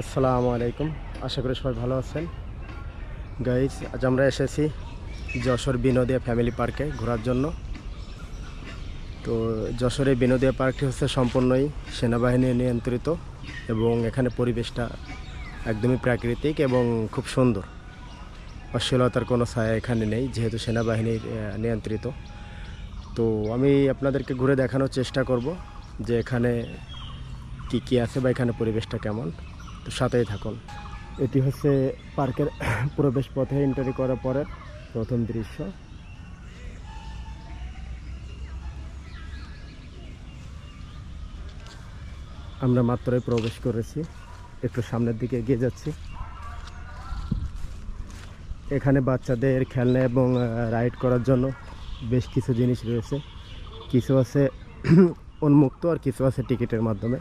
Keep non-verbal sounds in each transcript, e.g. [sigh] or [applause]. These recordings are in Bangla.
আসসালামু আলাইকুম। আশা করি সবাই ভালো আছেন। গাইজ আজ আমরা এসেছি যশোর বিনোদিয়া ফ্যামিলি পার্কে ঘোরার জন্য। তো যশোরের বিনোদিয়া পার্কটি হচ্ছে সম্পূর্ণই সেনাবাহিনী নিয়ন্ত্রিত এবং এখানে পরিবেশটা একদমই প্রাকৃতিক এবং খুব সুন্দর। অশ্লীলতার কোনো ছায়া এখানে নেই, যেহেতু সেনাবাহিনীর নিয়ন্ত্রিত। তো আমি আপনাদেরকে ঘুরে দেখানোর চেষ্টা করব যে এখানে কি কি আছে বা এখানে পরিবেশটা কেমন। তো সাথেই থাকুন। এটি হচ্ছে পার্কের [laughs] প্রবেশ পথে এন্ট্রি করার পরে প্রথম দৃশ্য। আমরা মাত্রই প্রবেশ করেছি। একটু সামনের দিকে এগিয়ে যাচ্ছি। এখানে বাচ্চাদের খেলনা এবং রাইড করার জন্য বেশ কিছু জিনিস রয়েছে। কিছু আছে [clears throat] উন্মুক্ত আর কিছু আছে টিকিটের মাধ্যমে।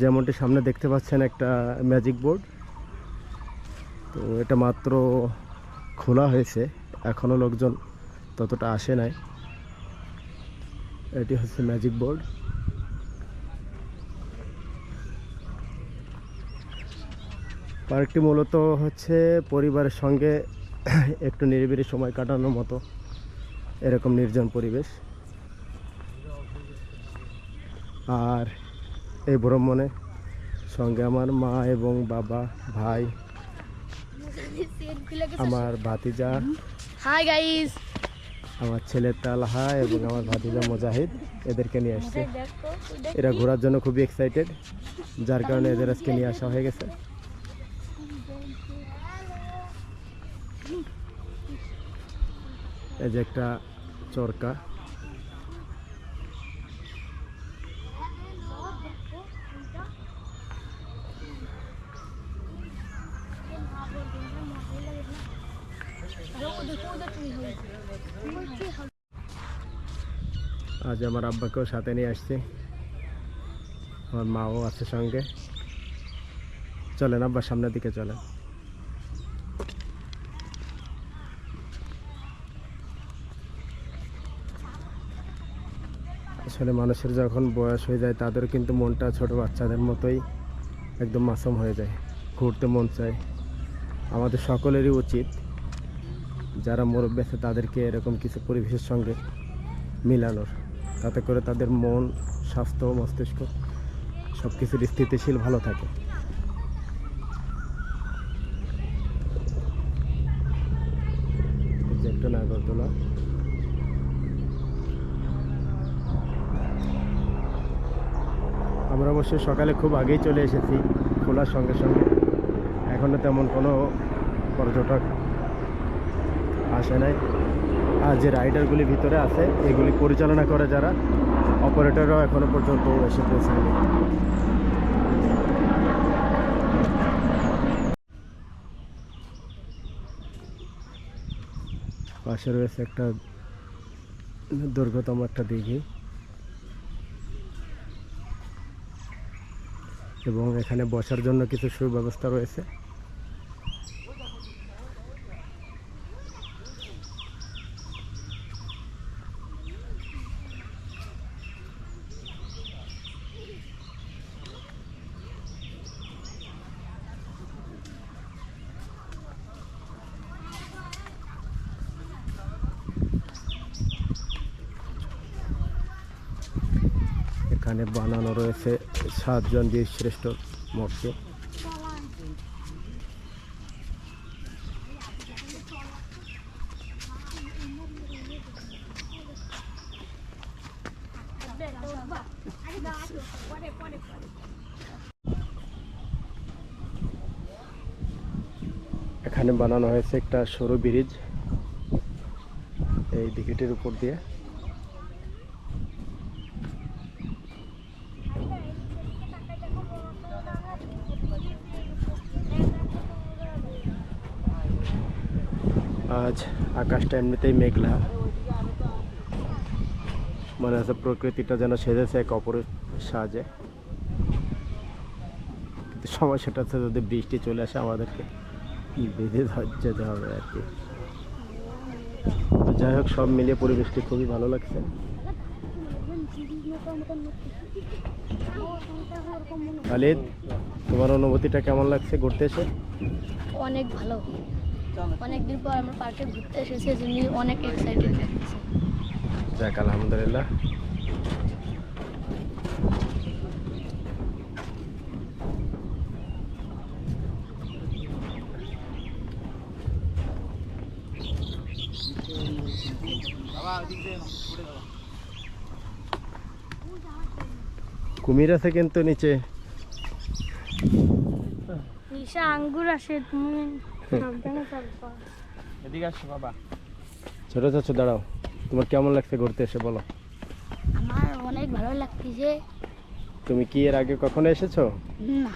যেমনটি সামনে দেখতে পাচ্ছেন একটা ম্যাজিক বোর্ড তো এটা মাত্র খোলা হয়েছে এখনও লোকজন ততটা আসে নাই। এটি হচ্ছে ম্যাজিক বোর্ড পার্কটি মূলত হচ্ছে পরিবারের সঙ্গে [coughs] একটু নিরিবিলি সময় কাটানোর মতো, এরকম নির্জন পরিবেশ। আর এই ভ্রমণে সঙ্গে আমার মা এবং বাবা ভাই আমার ভাতিজা হাই গাইস আমার ছেলে তালহা এবং আমার ভাতিজা মুজাহিদ এদেরকে নিয়ে আসছে। এরা ঘোরার জন্য খুবই এক্সাইটেড যার কারণে এদের আজকে নিয়ে আসা হয়ে গেছে। এই যে একটা চরকা। আজ আমার আব্বাকেও সাথে নিয়ে আসছি। আমার মাও আছে সঙ্গে। চলেন, আব্বা সামনের দিকে চলেন। আসলে মানুষের যখন বয়স হয়ে যায় তাদের কিন্তু মনটা ছোট বাচ্চাদের মতোই একদম মাসুম হয়ে যায়। ঘুরতে মন চায়। আমাদের সকলেরই উচিত যারা মুরব্বী আছে, তাদেরকে এরকম কিছু পরিবেশের সঙ্গে মিলানোর, তাতে করে তাদের মন, স্বাস্থ্য, মস্তিষ্ক সব কিছুর স্থিতিশীল ভালো থাকে। একটা নাগরদোলা। আমরা অবশ্যই সকালে খুব আগেই চলে এসেছি খোলার সঙ্গে সঙ্গে। এখনও তেমন কোনো পর্যটক আসে নাই। আর যে রাইডারগুলি ভিতরে আছে, এগুলি পরিচালনা করে যারা, অপারেটররাও এখনও পর্যন্ত এসে পৌঁছায়নি। পাশে রয়েছে একটা দুর্গতম একটা দিঘি। এবং এখানে বসার জন্য কিছু সুব্যবস্থা রয়েছে। এখানে বানানো রয়েছে সাতজন বীর শ্রেষ্ঠ মূর্তি এখানে বানানো হয়েছে একটা সরু ব্রিজ। এই দিঘিটির উপর দিয়ে আজ আকাশটা এমনিতেই মেঘলা। মনে হচ্ছে প্রকৃতিটা যেন সেজেছে এক অপরের সাহায্যে কিন্তু সমস্যাটা হচ্ছে যদি বৃষ্টি চলে আসে আমাদেরকে বেঁধে যেতে হবে আর কি। যাই হোক, সব মিলিয়ে পরিবেশটি খুবই ভালো লাগছে। খালিদ, তোমার অনুভূতিটা কেমন লাগছে ঘুরতে এসে? অনেক ভালো। অনেকদিন পর আমরা পার্কে ঘুরতে এসেছি এজন্য অনেক এক্সাইটেড লাগছে। যাক আলহামদুলিল্লাহ। কুমির আছে কিন্তু নিচে। নিশা আঙ্গুর আসে তুমি এদিকে আসো বাবা। ছোট ছোট দাঁড়াও। তোমার কেমন লাগছে ঘুরতে এসে বলো। আমার অনেক ভালো লাগতেছে। তুমি কি এর আগে কখনো এসেছ? না।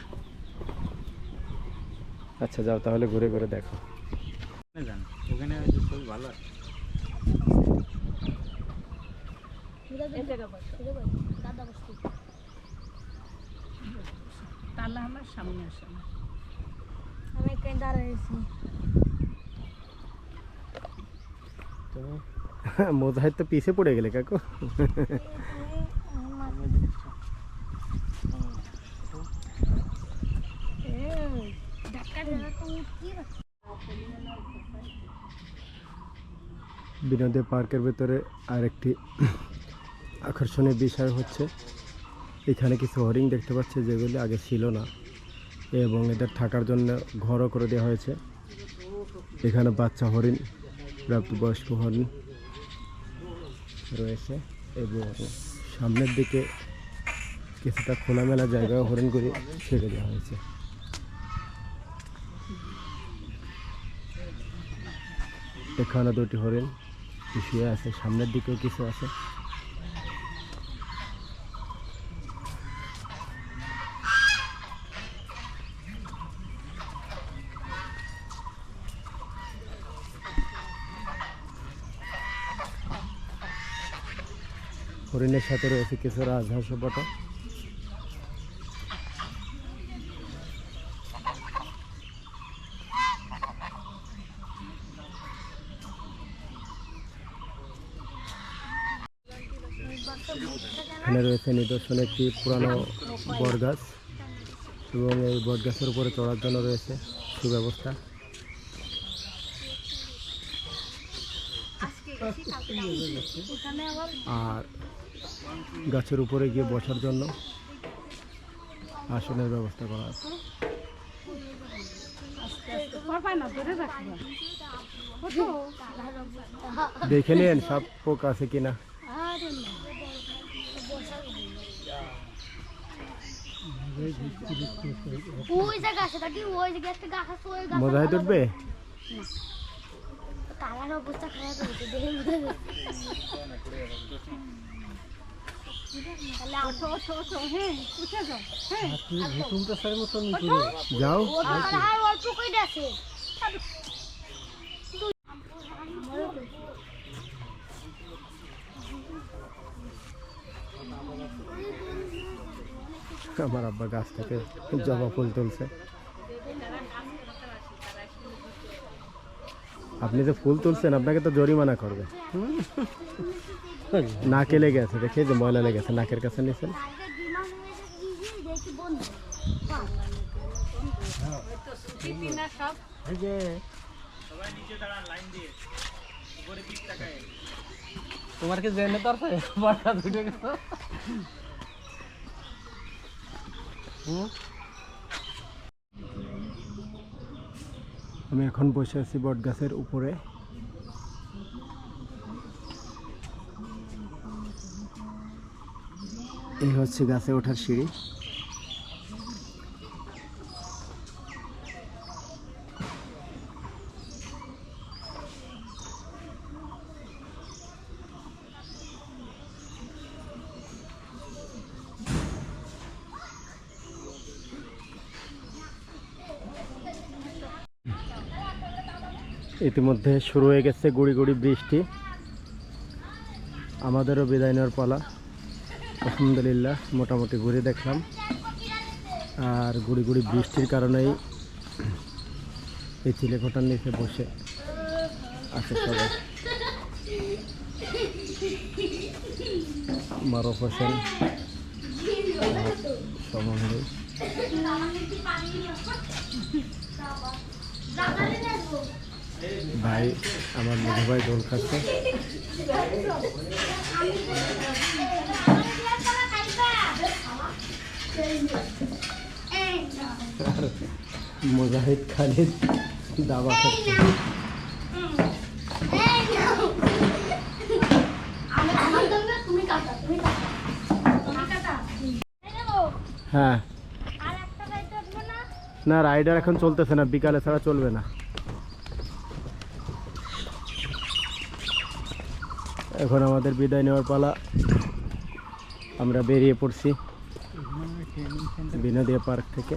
আচ্ছা যাও তাহলে ঘুরে ঘুরে দেখো। ওখানে খুব ভালো। আছে তাহলে আমার সামনে আসে না আমি এখানে দাঁড়াইছি [laughs] মোজাহিদ তো পিছে পড়ে গেলে, কাকু। বিনোদী পার্কের ভেতরে আরেকটি আকর্ষণীয় বিষয় হচ্ছে, এখানে কিছু হরিণ দেখতে পাচ্ছি যেগুলি আগে ছিল না। এবং এদের থাকার জন্য ঘরও করে দেওয়া হয়েছে। এখানে বাচ্চা হরিণ, প্রাপ্তবয়স্ক হরিণ রয়েছে এবং সামনের দিকে কিছুটা খোলামেলা জায়গায় হরিণগুলি ছেড়ে দেওয়া হয়েছে। এখানে দুটি হরিণ শুয়ে আছে, সামনের দিকেও কিছু আছে। হরিণের সাথে রয়েছে কিছু রাজহাঁস বটা। এখানে রয়েছে নিদর্শন একটি পুরানো বটগাছ এবং এই বটগাছের উপরে চড়ার জন্য রয়েছে সুব্যবস্থা। আর গাছের উপরে গিয়ে বসার জন্য আসনের ব্যবস্থা করা আছে। দেখে নিন সাপ পোক আছে কিনা। মোজাহিদ উঠবে কালার অবস্থা খারাপ হয়েছে যাও হ্যাঁ যাও। ও তো আর অল্প কইরা আছে। আমার আব্বা গাছ থেকে জবা ফুল তুলছে। আপনি যে ফুল তুলছেন আপনাকে তো জরিমানা করবে নাকে লেগে আছে দেখে যে ময়লা লেগে আছে নাকের কাছে নিছেন আজকে বিমান হয়েছে কি যে দেখি বন্ধ দিদি না সব তোমার কি জেনে তো আছে বড়টা দুটো গেছো আমি এখন বসে আছি বট গাছের উপরে। এই হচ্ছে গাছে ওঠার সিঁড়ি। ইতিমধ্যে শুরু হয়ে গেছে গুড়ি গুড়ি বৃষ্টি। আমাদেরও বিদায় নেওয়ার পালা। আলহামদুলিল্লাহ, মোটামুটি ঘুরে দেখলাম। আর গুড়ি গুড়ি বৃষ্টির কারণেই এই চিলেকোটার নিচে বসে আছে সবাই। মারুফ হোসেন, সমন্বয়। ভাই, আমার মধু ভাই দোল খাচ্ছে। মুজাহিদ খালিদ দাবা খাচ্ছে। হ্যাঁ। না, রাইডার এখন চলতেছে না, বিকালে ছাড়া চলবে না। এখন আমাদের বিদায় নেওয়ার পালা। আমরা বেরিয়ে পড়ছি। বিনোদিয়া পার্ক থেকে।